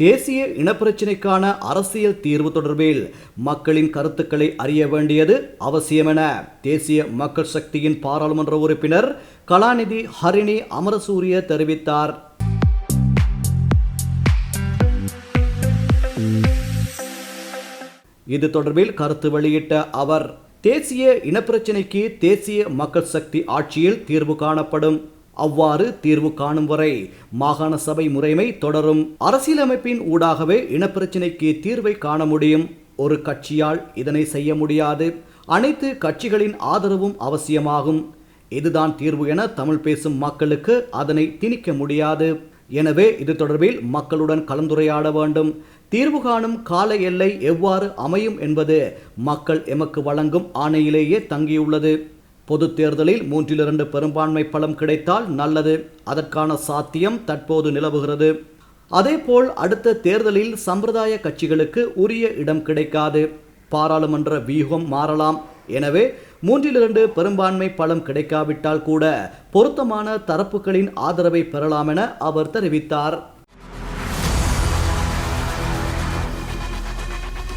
தேசிய இனப்பிரச்சினைக்கான அரசியல் தீர்வு தொடர்பில் மக்களின் கருத்துக்களை அறிய வேண்டியது அவசியம் என தேசிய மக்கள் சக்தியின் பாராளுமன்ற உறுப்பினர் கலாநிதி ஹரிணி அமரசூரிய தெரிவித்தார். இது தொடர்பில் கருத்து வெளியிட்ட அவர் தேசிய இனப்பிரச்சினைக்கு தேசிய மக்கள் சக்தி ஆட்சியில் தீர்வு காணப்படும். அவ்வாறு தீர்வு காணும் வரை மாகாண சபை முறைமை தொடரும். அரசியலமைப்பின் ஊடாகவே இனப்பிரச்சினைக்கு தீர்வை காண முடியும். ஒரு கட்சியால் இதனை செய்ய முடியாது. அனைத்து கட்சிகளின் ஆதரவும் அவசியமாகும். இதுதான் தீர்வு என தமிழ் பேசும் மக்களுக்கு அதனை திணிக்க முடியாது. எனவே இது தொடர்பில் மக்களுடன் கலந்துரையாட வேண்டும். தீர்வு காணும் கால எல்லை எவ்வாறு அமையும் என்பது மக்கள் எமக்கு வழங்கும் ஆணையிலேயே தங்கியுள்ளது. பொது தேர்தலில் மூன்றில் இரண்டு பெரும்பான்மை பலம் கிடைத்தால் நல்லது. அதற்கான சாத்தியம் தற்போது நிலவுகிறது. அதேபோல் அடுத்த தேர்தலில் சம்பிரதாய கட்சிகளுக்கு உரிய இடம் கிடைக்காது. பாராளுமன்ற வியூகம் மாறலாம். எனவே மூன்றில் பெரும்பான்மை பலம் கிடைக்காவிட்டால் கூட பொருத்தமான தரப்புகளின் ஆதரவை பெறலாம் என அவர் தெரிவித்தார்.